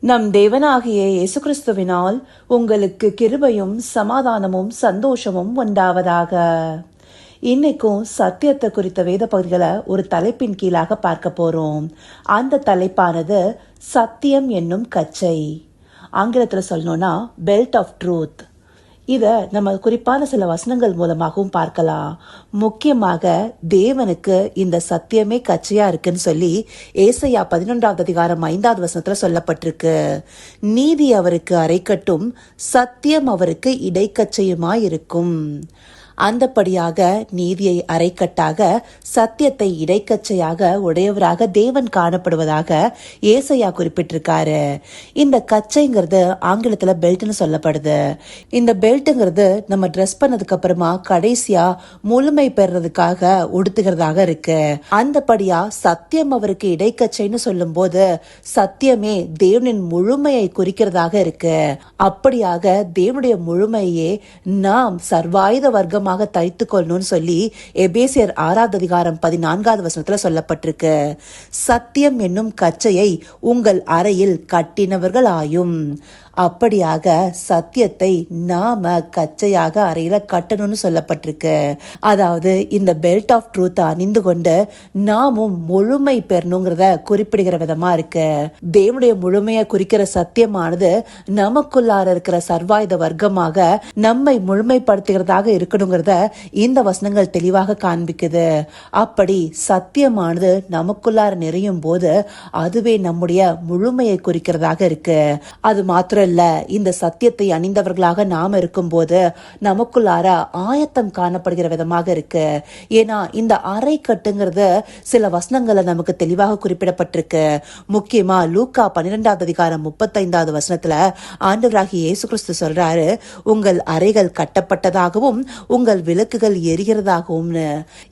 நம் தேவனாகிய இயேசு கிறிஸ்துவினால் உங்களுக்கு கிருபையும் சமாதானமும் சந்தோஷமும் உண்டாவதாக. இன்னைக்கும் சத்தியத்தை குறித்த வேத பகுதிகளை ஒரு தலைப்பின் கீழாக பார்க்க போறோம். அந்த தலைப்பானது சத்தியம் என்னும் கச்சை. ஆங்கிலத்தில் சொல்லணும்னா பெல்ட் ஆஃப் ட்ரூத் இதை நம்ம குறிப்பான சில வசனங்கள் மூலமாகவும் பார்க்கலாம். முக்கியமாக தேவனுக்கு இந்த சத்தியமே கச்சையா இருக்குன்னு சொல்லி ஏசையா பதினொன்றாவது அதிகாரம் ஐந்தாவது வசனத்துல சொல்லப்பட்டிருக்கு. நீதி அவருக்கு அரைக்கட்டும் சத்தியம் அவருக்கு இடைக்கச்சையுமாய் அந்தப்படியாக நீதியை அரைக்கட்டாக சத்தியத்தை இடைக்கச்சையாக உடையவராக தேவன் காணப்படுவதாக ஏசையா குறிப்பிட்டிருக்காரு. இந்த கச்சைங்கிறது ஆங்கிலத்துல பெல்ட்னு சொல்லப்படுது. இந்த பெல்ட்டுங்கிறது நம்ம ட்ரெஸ் பண்ணதுக்கு அப்புறமா கடைசியா முழுமை பெறதுக்காக உடுத்துகிறதாக இருக்கு. அந்தபடியா சத்தியம் அவருக்கு இடைக்கச்சைன்னு சொல்லும் போது சத்தியமே தேவனின் முழுமையை குறிக்கிறதாக இருக்கு. அப்படியாக தேவனுடைய முழுமையே நாம் சர்வாயுத வர்க்கம் ஆயுதமாக தைத்து கொள்ளணும்னு சொல்லி எபேசியர் ஆறாவது அதிகாரம் பதினான்காவது வசனத்துல சொல்லப்பட்டிருக்கு. சத்தியம் என்னும் கச்சையை உங்கள் அறையில் கட்டினவர்கள் ஆயும் அப்படியாக சத்தியத்தை நாம கச்சையாக அறையில கட்டணும்னு சொல்லப்பட்டிருக்கு. அதாவது இந்த பெல்ட் ஆஃப் ட்ரூத் அணிந்து கொண்டு நாமும் முழுமை பெறணுங்கிறத குறிப்பிடுகிற விதமா இருக்கு. தேவனுடைய முழுமையை குறிக்கிற சத்தியமானது நமக்குள்ளார இருக்கிற சர்வாயுத வர்க்கமாக நம்மை முழுமைப்படுத்துகிறதாக இருக்கணுங்கிறத இந்த வசனங்கள் தெளிவாக காண்பிக்குது. அப்படி சத்தியமானது நமக்குள்ளார நிறையும் போது அதுவே நம்முடைய முழுமையை குறிக்கிறதாக இருக்கு. அது மாத்திரம் இல்ல இந்த சத்தியத்தை அணிந்தவர்களாக நாம் இருக்கும்போது நமக்குள்ளார ஆயத்தம் காணப்படுகிற விதமாக இருக்கு. ஏன்னா இந்த அறை கட்டுங்கிறது சில வசனங்களை நமக்கு தெளிவாக குறிப்பிடப்பட்டிருக்கு. முக்கியமா லூக்கா பன்னிரெண்டாவது அதிகாரம் முப்பத்தைந்தாவது வசனத்துல ஆண்டவராகி இயேசு கிறிஸ்து சொல்றாரு உங்கள் அறைகள் கட்டப்பட்டதாகவும் உங்கள் விளக்குகள் எரிகிறதாகவும்னு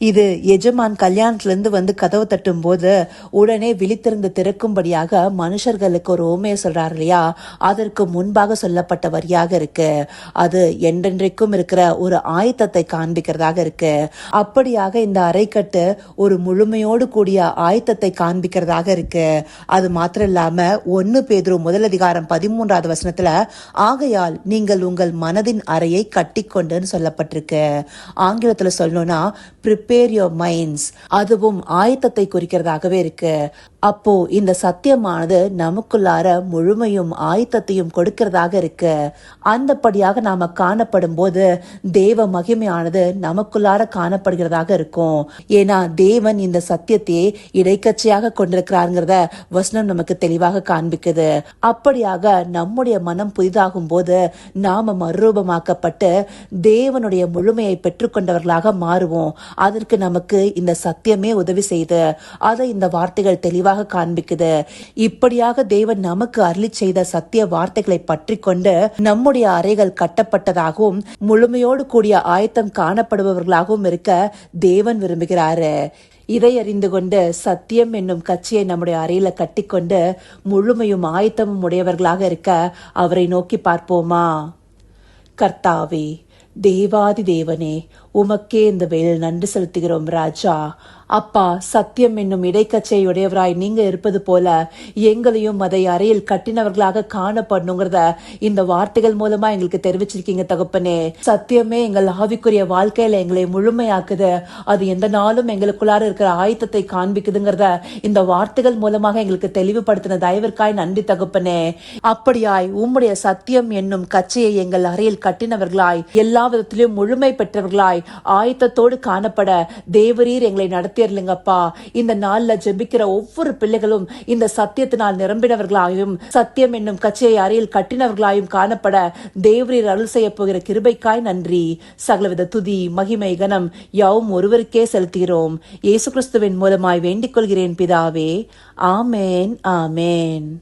இது எஜமான் கல்யாணத்துல இருந்து வந்து கதவு தட்டும் போது உடனே விழித்திருந்து திறக்கும்படியாக மனுஷர்களுக்கு ஒரு ஓமையை சொல்றாரு இல்லையா? அதற்கு முன்பாக சொல்லப்பட்ட வரியாக இருக்கு அது என்றென்றைக்கும் இருக்கிற ஒரு ஆயத்தத்தை காண்பிக்கிறதாக இருக்கு அப்படியாக இந்த அரைக்கட்டு ஒரு முழுமையோடு கூடிய ஆயத்தத்தை காண்பிக்கிறதாக இருக்கு. அது மாத்திரம் இல்லாம ஒன்னு பேதரும் முதல் அதிகாரம் பதிமூன்றாவது வசனத்துல ஆகையால் நீங்கள் உங்கள் மனதின் அறையை கட்டிக்கொண்டுன்னு சொல்லப்பட்டிருக்கு. ஆங்கிலத்துல சொல்லணும்னா ப்ரிப்பேர் யோர் மைண்ட்ஸ் அதுவும் ஆயத்தத்தை குறிக்கிறதாகவே இருக்கு. அப்போ இந்த சத்தியமானது நமக்குள்ளார முழுமையும் ஆயத்தத்தையும் கொடுக்கிறதாக இருக்கு அந்தபடியாக நாம காணப்படும் போது தேவ மகிமையானது நமக்குள்ளார காணப்படுகிறதாக இருக்கும். ஏன்னா தேவன் இந்த சத்தியத்தையே இடைக்கட்சியாக கொண்டிருக்கிறாருங்கிறத வசனம் நமக்கு தெளிவாக காண்பிக்குது. அப்படியாக நம்முடைய மனம் புதிதாகும் போது நாம மறுரூபமாக்கப்பட்டு தேவனுடைய முழுமையை பெற்றுக்கொண்டவர்களாக மாறுவோம். அதற்கு நமக்கு இந்த சத்தியமே உதவி செய்து அதை இந்த வார்த்தைகள் தெளிவாக காண்பிக்குது. இப்படியாக தேவன் நமக்கு அருளி செய்த சத்திய குழந்தைகளை பற்றி கொண்டு நம்முடைய அறைகள் கட்டப்பட்டதாகவும் முழுமையோடு கூடிய ஆயத்தம் காணப்படுபவர்களாகவும் இருக்க தேவன் விரும்புகிறாரு. இதை அறிந்து கொண்டு சத்தியம் என்னும் கட்சியை நம்முடைய அறையில கட்டிக்கொண்டு முழுமையும் ஆயத்தமும் உடையவர்களாக இருக்க அவரை நோக்கி பார்ப்போமா? கர்த்தாவே தேவாதி தேவனே உமக்கே இந்த வேலையில் நன்றி செலுத்துகிறோம் ராஜா. அப்பா சத்தியம் என்னும் இடைக்கச்சையுடையவராய் நீங்க இருப்பது போல எங்களையும் அதை அறையில் கட்டினவர்களாக காணப்படணுங்கிறத இந்த வார்த்தைகள் மூலமா எங்களுக்கு தெரிவிச்சிருக்கீங்க தகப்பனே. சத்தியமே எங்கள் ஆவிக்குரிய வாழ்க்கையில எங்களை முழுமையாக்குது. அது எந்த நாளும் எங்களுக்குள்ளார இருக்கிற ஆயத்தத்தை காண்பிக்குதுங்கிறத இந்த வார்த்தைகள் மூலமாக எங்களுக்கு தெளிவுபடுத்தின தயவிற்காய் நன்றி தகப்பனே. அப்படியாய் உம்முடைய சத்தியம் என்னும் கச்சையை எங்கள் அறையில் கட்டினவர்களாய் எல்லா விதத்திலும் முழுமை பெற்றவர்களாய் ஆயத்தத்தோடு காணப்பட தேவரீர் எங்களை நடத்தியர்லுங்கப்பா இந்த நாள்ல ஜெபிக்கிற ஒவ்வொரு பிள்ளைகளும் இந்த சத்தியத்தினால் நிரம்பினவர்களாயும் சத்தியம் என்னும் கச்சையை அறையில் கட்டினவர்களாயும் காணப்பட தேவரீர் அருள் செய்ய போகிற கிருபைக்காய் நன்றி. சகலவித துதி மகிமை கனம் யாவும் ஒருவருக்கே செலுத்துகிறோம். இயேசு கிறிஸ்துவின் மூலமாய் வேண்டிக் கொள்கிறேன் பிதாவே. ஆமேன் ஆமேன்.